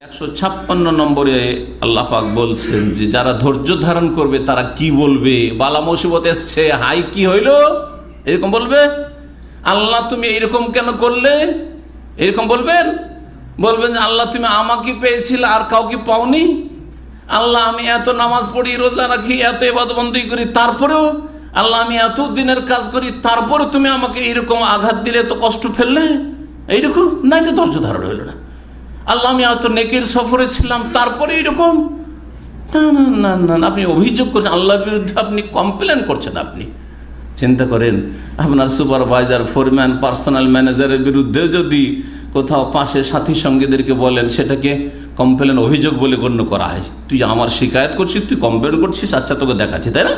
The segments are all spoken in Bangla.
একশো ছাপ্পান্ন নম্বরে আল্লাহ পাক বলছেন যে যারা ধৈর্য ধারণ করবে, তারা কি বলবে? বালা মুসিবত এসছে, হাই কি হইল? এরকম বলবে? আল্লাহ তুমি এরকম কেন করলে? এরকম বলবেন? বলবেন যে, আল্লাহ তুমি আমাকে পেয়েছিলে, আর কাউকে পাওনি? আল্লাহ আমি এত নামাজ পড়ি, রোজা রাখি, এত এবাদবন্দি করি, তারপরেও আল্লাহ, আমি এত দিনের কাজ করি, তারপরে তুমি আমাকে এরকম আঘাত দিলে তো কষ্ট ফেললে? এইরকম? না, এটা ধৈর্য ধারণ হইল না। আল্লাহ, আমি এত নেকের সফরে ছিলাম, তারপরে এইরকম? না না না না আপনি অভিযোগ করছেন, আল্লাহর বিরুদ্ধে আপনি কমপ্লেন করছেন আপনি। চিন্তা করেন, আপনার সুপারভাইজার ফোরম্যান পার্সোনাল ম্যানেজারের বিরুদ্ধে যদি কোথাও পাশে সাথী সঙ্গীদেরকে বলেন, সেটাকে কমপ্লেন অভিযোগ বলে গণ্য করা হয়। তুই আমার শিকায়ত করছিস, তুই কমপ্লেন করছিস আচ্ছা তোকে দেখাচ্ছি, তাই না?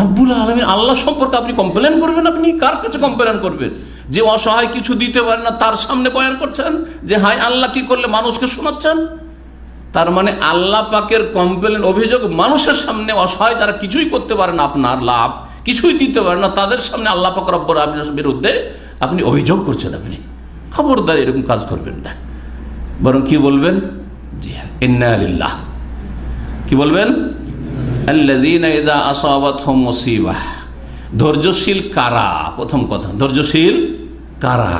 রাব্বুল আলমিন, আল্লাহ সম্পর্কে আপনি কমপ্লেন করবেন, আপনি কার কাছে কমপ্লেন করবেন? যে অসহায় কিছু দিতে পারে না, তার সামনে বয়ান করছেন যে হাই আল্লাহ, কি করলে মানুষকে শোনাচ্ছেন? তার মানে আল্লাহ পাকের কমপ্লেন অভিযোগ মানুষের সামনে অসহায় যারা কিছুই করতে পারে না, আপনার লাভ, কিছুই দিতে পারে না, তাদের সামনে আল্লাহ পাক রব্বর আপনার বিরুদ্ধে আপনি অভিযোগ করছেন আপনি। খবরদার এরকম কাজ করবেন না। বরং কি বলবেন? জি হ্যাঁ ইন্না কি বলবেন? ধৈর্যশীল কারা? প্রথম কথা, ধৈর্যশীল কারা?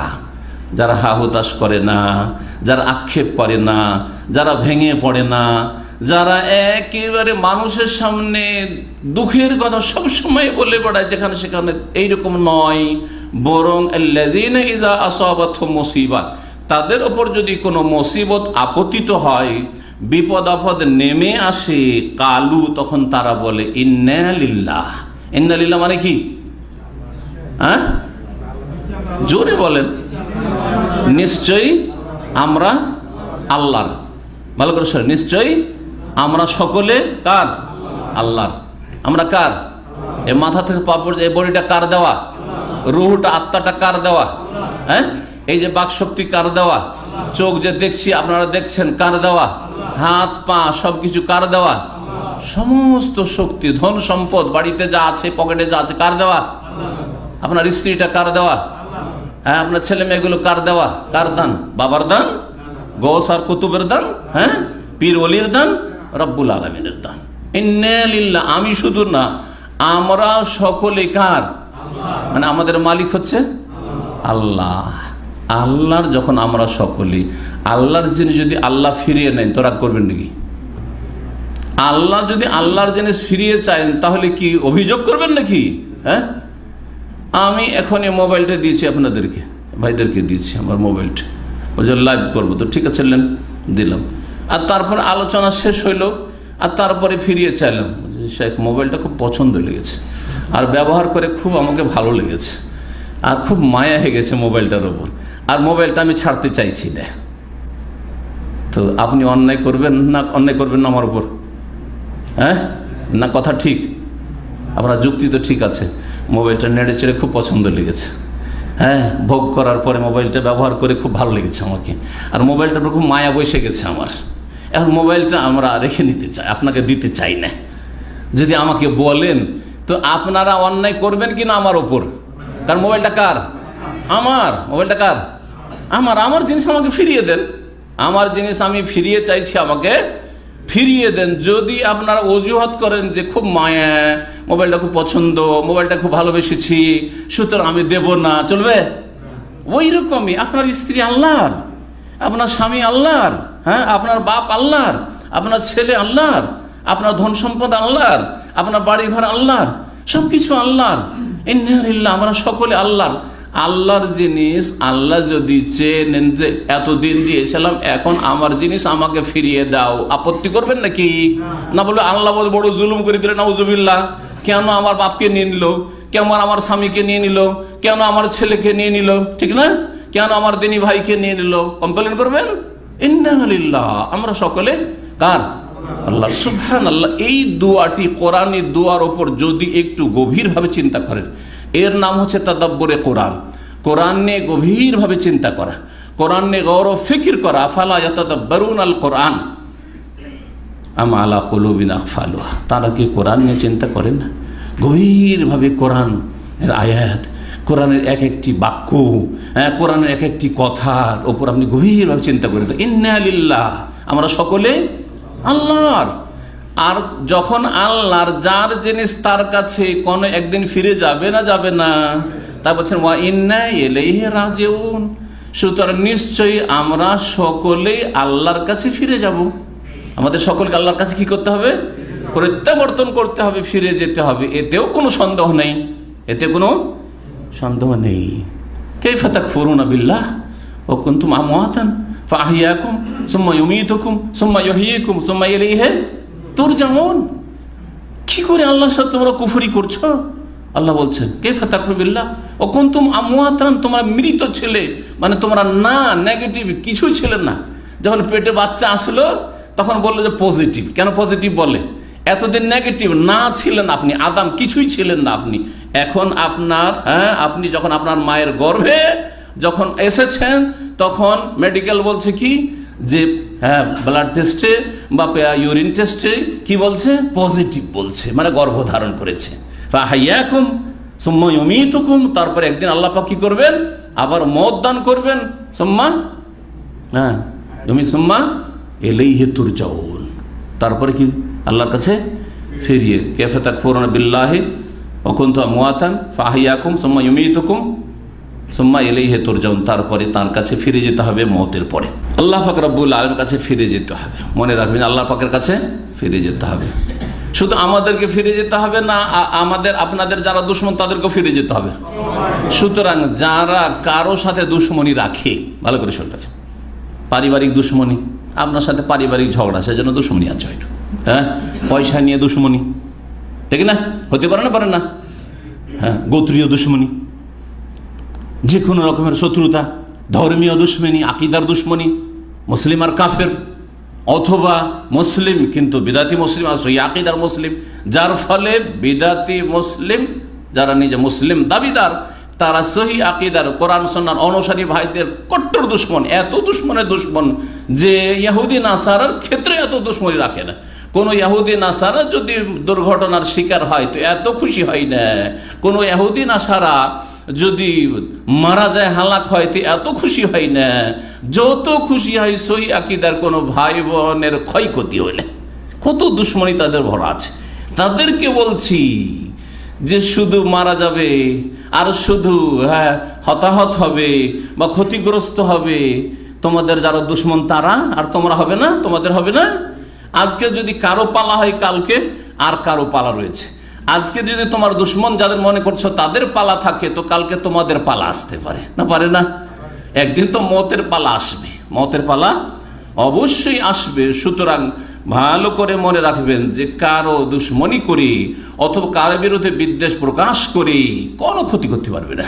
যারা হা হুতাশ করে না, যারা আক্ষেপ করে না, যারা ভেঙে পড়ে না, যারা একেবারে মানুষের সামনে দুঃখের কথা সব সময় বলে বেড়ায়, যেখানে সেখানে এইরকম নয়। বরং আসাবাতহুম মুসিবাহ, তাদের ওপর যদি কোনো মুসিবত আপতিত হয় বিপদ আপদ নেমে আসে, কালু তখন তারা বলে ইন্নালিল্লাহ ইন্নালিল্লাহ মানে কি? হ্যাঁ? জোরে বলেন। নিশ্চয়ই আমরা আল্লাহর। ভালো করে শোনেন, নিশ্চয়ই আমরা সকলে কার? আল্লাহর। আমরা কার? এ মাথা থেকে পাপড় এই বডিটা কার দেওয়া? রুহটা, আত্মাটা কার দেওয়া? হ্যাঁ? এই যে বাক শক্তি কার দেওয়া? চোখ যে দেখছি, আপনারা দেখছেন, কার দেওয়া? হাত পা সব কিছু কার দেওয়া? সমস্ত শক্তি ধন সম্পদ বাড়িতে যা আছে পকেটে যা আছে কার দেওয়া? আপনার স্ত্রীটা কার দেওয়া? হ্যাঁ আপনার ছেলে মেয়েগুলো কার দেওয়া? কার দান? বাবার দান? গৌস আর কুতুবের দান? হ্যাঁ? পীর অলির দান? রব্বুল আলমিনের দান। ইন্নালিল্লাহ আমি শুধু না আমরা সকলে কার? মানে আমাদের মালিক হচ্ছে আল্লাহ। আল্লাহর যখন আমরা সকলে আল্লাহর জিনিস যদি আল্লাহ ফিরিয়ে নেন, তো রাগ করবেন নাকি? আল্লাহ যদি আল্লাহর জিনিস ফিরিয়ে চান, তাহলে কি অভিযোগ করবেন নাকি? হ্যাঁ? আমি এখন এই মোবাইলটা দিয়েছি আপনাদেরকে, ভাইদেরকে দিয়েছি আমার মোবাইলটা। বলছে লাইভ করব। তো ঠিক আছে দিলাম। আর তারপর আলোচনা শেষ হইল, আর তারপরে ফিরিয়ে চাইলাম। শেখ, মোবাইলটা খুব পছন্দ লেগেছে। আর ব্যবহার করে খুব আমাকে ভালো লেগেছে। আর খুব মায়া হয়ে গেছে মোবাইলটার ওপর আর মোবাইলটা আমি ছাড়তে চাইছি না। তো আপনি অন্যায় করবেন না, অন্যায় করবেন না আমার উপর? হ্যাঁ? না, কথা ঠিক? আপনার যুক্তি তো ঠিক আছে। মোবাইলটা নেড়ে চেড়ে খুব পছন্দ লেগেছে। হ্যাঁ ভোগ করার পরে মোবাইলটা ব্যবহার করে খুব ভালো লেগেছে আমাকে। আর মোবাইলটার উপর খুব মায়া বসে গেছে আমার। এখন মোবাইলটা আমরা রেখে নিতে চাই, আপনাকে দিতে চাই না। যদি আমাকে বলেন, তো আপনারা অন্যায় করবেন কি না আমার ওপর কারণ মোবাইলটা কার? আমার, মোবাইলটা কার? আমার আমার জিনিস আমাকে ফিরিয়ে দেন। আমার জিনিস আমি ফিরিয়ে চাইছি আমাকে ফিরিয়ে দেন। যদি আপনারা অজুহাত করেন যে খুব মায়া, মোবাইলটা খুব পছন্দ, মোবাইলটা খুব ভালোবেসেছি, সুতরাং আমি দেব না, চলবে? ওই রকমই আপনার স্ত্রী আল্লাহর, আপনার স্বামী আল্লাহর হ্যাঁ আপনার বাপ আল্লাহর, আপনার ছেলে আল্লাহর, আপনার ধন সম্পদ আল্লাহর, আপনার বাড়ি ঘর আল্লাহর সব কিছু আল্লাহর ইন্নালিল্লাহ আমরা সকলে আল্লাহর। আল্লাহর জিনিস আল্লাহ যদি চেয়ে নেন যে এতদিন দিয়েছিলাম, এখন আমার জিনিস আমাকে ফিরিয়ে দাও। আপত্তি করবেন নাকি? না বলবে আল্লাহ বড় জুলুম করে দিলেন, নাউজুবিল্লাহ। কেন আমার বাপকে নিয়ে নিল? কেন আমার স্বামীকে নিয়ে নিল? কেন আমার ছেলেকে নিয়ে নিল? ঠিক না? কেন আমার দিনী ভাইকে নিয়ে নিল? কমপ্লেন করবেন? ইন্নালিল্লাহ আমরা সকলে কার? আল্লাহ। আল্লাহ এই দোয়াটি কোরআনী দোয়ার ওপর যদি একটু গভীরভাবে চিন্তা করেন এর নাম হচ্ছে তাদাব্বরে কোরআন। কোরআন নিয়ে গভীরভাবে চিন্তা করা। কোরআন নিয়ে গৌরব ফিকির করা। আফালা ইয়াতাদাব্বারুন আল কোরআন আমা আলা কলুবিন আকফালুহা তারা কি কোরআন নিয়ে চিন্তা করে না? গভীরভাবে কোরআন এর আয়াত, কোরআনের এক একটি বাক্য হ্যাঁ কোরআনের এক একটি কথার ওপর আপনি গভীরভাবে চিন্তা করেন তো ইন্নালিল্লাহ আমরা সকলে আল্লাহর। আর যখন আল্লাহর যার জিনিস তার কাছে কোনো একদিন ফিরে যাবে না যাবে না। তা বলছেন, ওয়া ইন্না এলেহে রাজেউন। সুতরাং নিশ্চয়ই আমরা সকলেই আল্লাহর কাছে ফিরে যাব। আমাদের সকলকে আল্লাহর কাছে কি করতে হবে? প্রত্যাবর্তন করতে হবে, ফিরে যেতে হবে। এতেও কোনো সন্দেহ নেই। এতে কোনো সন্দেহ নেই। কে ফাতাক ফরুন বিল্লাহ? ও কুন্তুম আমওয়াতান ফাহিয়াকুম সুম্মা ইউমীতুকুম সুম্মা ইউহয়িকুম সুম্মা ইলাইহি তুরজাউন কি করে আল্লাহর সাথে তোমরা কুফরি করছ? আল্লাহ বলছেন কে ফাতাকুবিল্লাহ ও কুন্তুম আমওয়াতান, তোমরা মৃত ছেলে। মানে তোমরা না, নেগেটিভ কিছুই ছিলেন না। যখন পেটে বাচ্চা আসলো, তখন বলল যে পজিটিভ। কেন পজিটিভ বলে? এতদিন নেগেটিভ না ছিলেন আপনি, আদাম কিছুই ছিলেন না আপনি। এখন আপনার হ্যাঁ আপনি যখন আপনার মায়ের গর্ভে যখন এসেছেন, তখন মেডিকেল বলছে কি? যে হ্যাঁ ব্লাড টেস্টে বা ইউরিন টেস্টে কি বলছে? পজিটিভ বলছে মানে গর্ভধারণ করেছে। সুম্মা তারপরে একদিন আল্লাহ কি করবেন? আবার মত দান করবেন, সুম্মা হ্যাঁ তুমি সুম্মা এলেই হেতুর যাউন তারপরে কি? আল্লাহর কাছে ফিরিয়ে, কেফে তাক ফোরন বিল্লাহে অকুন্ত মুয়াতান ফাহিয়াকুম সুম্মা ইউমিতুকুম সুম্মা এলেই হেতুর যাউন তারপরে তার কাছে ফিরে যেতে হবে মতের পরে। আল্লাহ পাক রব্বুল আলমের কাছে ফিরে যেতে হবে। মনে রাখবেন, আল্লাহ পাকের কাছে ফিরে যেতে হবে। শুধু আমাদেরকে ফিরে যেতে হবে না আমাদের, আপনাদের যারা দুশ্মন, তাদেরকেও ফিরে যেতে হবে। সুতরাং যারা কারও সাথে দুশ্মনী রাখে, ভালো করে শুনতে। পারিবারিক দুশ্মনী, আপনার সাথে পারিবারিক ঝগড়া, সেজন্য দুশ্মনী আছে হ্যাঁ? পয়সা নিয়ে দুশ্মনী। ঠিক না? হতে পারে না পারে না? হ্যাঁ গোত্রীয় দুশ্মনী। যে কোনো রকমের শত্রুতা, ধর্মীয় দুশ্মনী, আকিদার দুশ্মনী, মুসলিম আর কাফের, অথবা মুসলিম কিন্তু বিদাতি মুসলিম, আর সই আকিদার মুসলিম, যার ফলে বিদাতি মুসলিম, যারা নিজে মুসলিম দাবিদার, তারা সহি আকিদার কোরআন সন্ন্যার অনুসারী ভাইদের কট্টর দুশ্মন, এত দুশ্মনের দুশ্মন যে ইহুদি, নাসারার ক্ষেত্রে এত দুশ্মনী রাখে না। কোনো ইহুদি, নাসারা যদি দুর্ঘটনার শিকার হয়, তো এত খুশি হয় না। কোনো ইহুদি, নাসারা যদি মারা যায় হালাক হয়, তো এত খুশি হয় না। যত খুশি হয়, সই আকিদার কোনো ভাই বোনের ক্ষয়ক্ষতি হয় না। কত দুশ্মনী তাদের ভরা আছে। তাদেরকে বলছি যে শুধু মারা যাবে, আর শুধু হ্যাঁ হতাহত হবে বা ক্ষতিগ্রস্ত হবে, তোমাদের যারা দুশ্মন তারা, আর তোমরা হবে না, তোমাদের হবে না। আজকে যদি কারও পালা হয় কালকে, আর কারও পালা রয়েছে। আজকে যদি তোমার দুশ্মন যাদের মনে করছ তাদের পালা থাকে, তো কালকে তোমাদের পালা আসতে পারে। না পারে না? একদিন তো মতের পালা আসবে। মতের পালা অবশ্যই আসবে। সুতরাং ভালো করে মনে রাখবেন যে কারও দুশ্মনী করি অথবা কারও বিরুদ্ধে বিদ্বেষ প্রকাশ করি, কোনো ক্ষতি করতে পারবে না।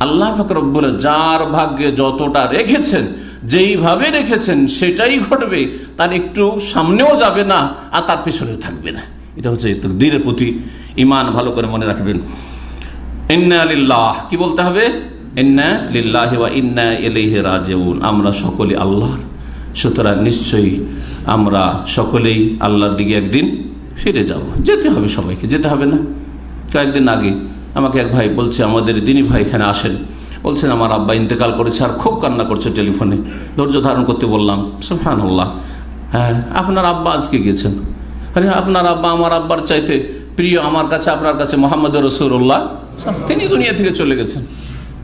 আল্লাহ ফকরব্বুল যার ভাগ্যে যতটা রেখেছেন, যেইভাবে রেখেছেন সেটাই ঘটবে। তার একটু সামনেও যাবে না আর তার পেছনেও থাকবে না। এটা হচ্ছে তকদিরের প্রতি ইমান ভালো করে মনে রাখবেন। কি বলতে হবে? আমরা সকলে আল্লাহ সুতরাং নিশ্চয়ই আমরা সকলেই আল্লাহর দিকে একদিন ফিরে যাব। যেতে হবে সবাইকে, যেতে হবে না। কয়েকদিন আগে আমাকে এক ভাই বলছে, আমাদের দিনী ভাই এখানে আসেন। বলছেন, আমার আব্বা ইন্তেকাল করেছে আর খুব কান্না করছে টেলিফোনে। ধৈর্য ধারণ করতে বললাম, সুবহানাল্লাহ। হ্যাঁ আপনার আব্বা আজকে গেছেন আরে আপনার আব্বা, আমার আব্বার চাইতে প্রিয়, আমার কাছে, আপনার কাছে মোহাম্মদ রসুল্লাহ। তিনি দুনিয়া থেকে চলে গেছেন।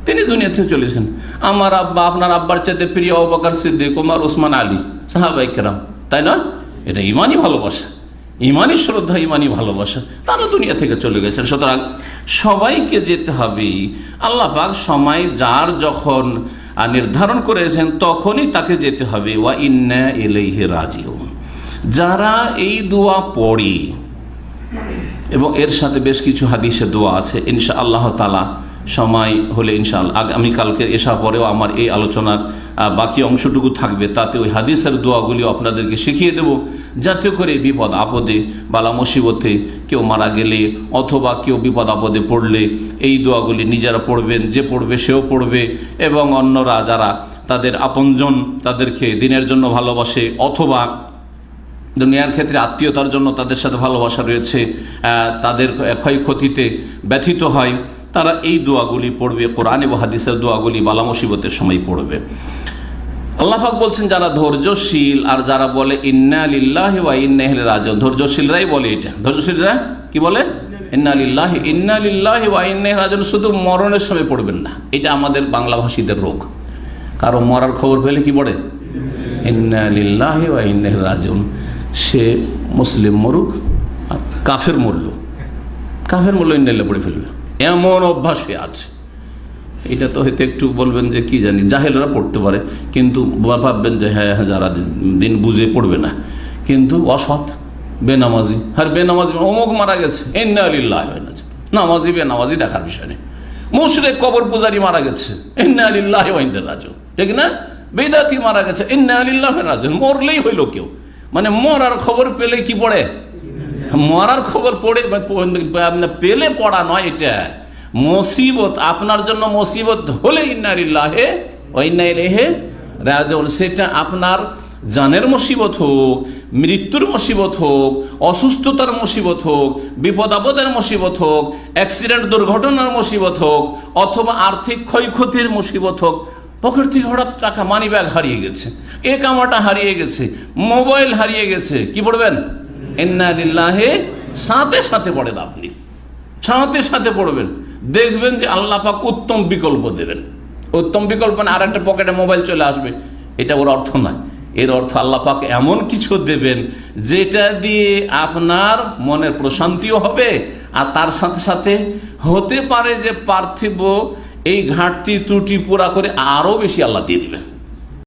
তিনি দুনিয়া থেকে চলেছেন আমার আব্বা, আপনার আব্বার চাইতে প্রিয় অবাকার সিদ্দিক কুমার ওসমান আলী, সাহাবাই কেরাম। তাই না এটা ইমানই ভালোবাসা। ইমানই শ্রদ্ধা, ইমানই ভালোবাসা। তারা দুনিয়া থেকে চলে গেছেন। সুতরাং সবাইকে যেতে হবে। আল্লাহ পাক সময় যার যখন নির্ধারণ করেছেন, তখনই তাকে যেতে হবে। ওয়া ইন্না এলেহে রাজিও যারা এই দোয়া পড়ে, এবং এর সাথে বেশ কিছু হাদিসে দোয়া আছে ইনশা আল্লাহ তালা সময় হলে ইনশাআল্লাহ আগামীকালকে এসা পরেও আমার এই আলোচনার বাকি অংশটুকু থাকবে, তাতে ওই হাদিসের দোয়াগুলি আপনাদেরকে শিখিয়ে দেব যাতে করে বিপদ আপদে, বালা মুসিবতে কেউ মারা গেলে, অথবা কেউ বিপদ আপদে পড়লে, এই দোয়াগুলি নিজেরা পড়বেন, যে পড়বে সেও পড়বে, এবং অন্যরা যারা তাদের আপনজন তাদেরকে দিনের জন্য ভালোবাসে, অথবা দুনিয়ার ক্ষেত্রে আত্মীয়তার জন্য তাদের সাথে ভালোবাসা রয়েছে তাদের ক্ষয়ক্ষতিতে ব্যথিত হয়, তারা এই দোয়াগুলি পড়বে, কোরআন এবং হাদিসের দোয়াগুলি বালা মুসিবতের সময় পড়বে। আল্লাহাক বলছেন, যারা ধৈর্যশীল, আর যারা বলে, ইন্না লিল্লাহ ওয়া ইন্না ইলাইহি রাজিউন ধৈর্যশীলরাই বলে এটা। ধৈর্যশীলরা কি বলে? ইন্না লিল্লাহ ইন্না লিল্লাহ ওয়া ইন্না ইলাইহি রাজিউন শুধু মরণের সময় পড়বেন না। এটা আমাদের বাংলা ভাষীদের রোগ। কারও মরার খবর পেলে কি পড়ে? ইন্না লিল্লাহ ওয়া ইন্না ইলাইহি রাজিউন সে মুসলিম মরুক আর কাফের মরল। কাফের মরল ইন্নাল্লাহ পড়ে ফেলবে। এমন অভ্যাস হয়ে আছে। এটা তো হয়তো একটু বলবেন যে কি জানি, জাহেলরা পড়তে পারে, কিন্তু ভাববেন যে হ্যাঁ হ্যাঁ যারা দিন বুঝে পড়বে না। কিন্তু অসৎ, বেনামাজি, আর বেনামাজি অমুক মারা গেছে এন্না আলিল্লাহ নামাজি, বেনামাজি দেখার বিষয় নেই। মুশরে কবর পূজারি মারা গেছে এন্না আলিল্লাহ রাজু ঠিক না? বেদাতি মারা গেছে এন্না আলিল্লাহ রাজু মরলেই হইল কেউ। মানে মরার খবর পেলে কি পড়ে? মরার খবর পড়ে আপনার পেলে পড়া নয় এটা। মুসিবত, আপনার জন্য মুসিবত হলে ইন্নারিল্লাহে ওইনাইলেহে রাজন সেটা আপনার জানের মুসিবত হোক, মৃত্যুর মুসিবত হোক, অসুস্থতার মুসিবত হোক বিপদ আপদের মুসিবত হোক, অ্যাক্সিডেন্ট দুর্ঘটনার মুসিবত হোক, অথবা আর্থিক ক্ষয়ক্ষতির মুসিবত হোক পকেট থেকে হঠাৎ টাকা মানি ব্যাগ হারিয়ে গেছে। এ কামাটা হারিয়ে গেছে মোবাইল হারিয়ে গেছে। কি পড়বেন? ইন্নারিল্লাহে সাথে সাথে পড়েন আপনি। সাথে সাথে পড়বেন। দেখবেন যে আল্লাহ পাক উত্তম বিকল্প দেবেন। উত্তম বিকল্প না আর একটা পকেটে মোবাইল চলে আসবে। এটা ওর অর্থ নয়। এর অর্থ আল্লাহ পাক এমন কিছু দেবেন, যেটা দিয়ে আপনার মনের প্রশান্তিও হবে। আর তার সাথে সাথে হতে পারে যে পার্থিব এই ঘাটতি ত্রুটি পুরা করে আরও বেশি আল্লাহ দিয়ে দিবেন।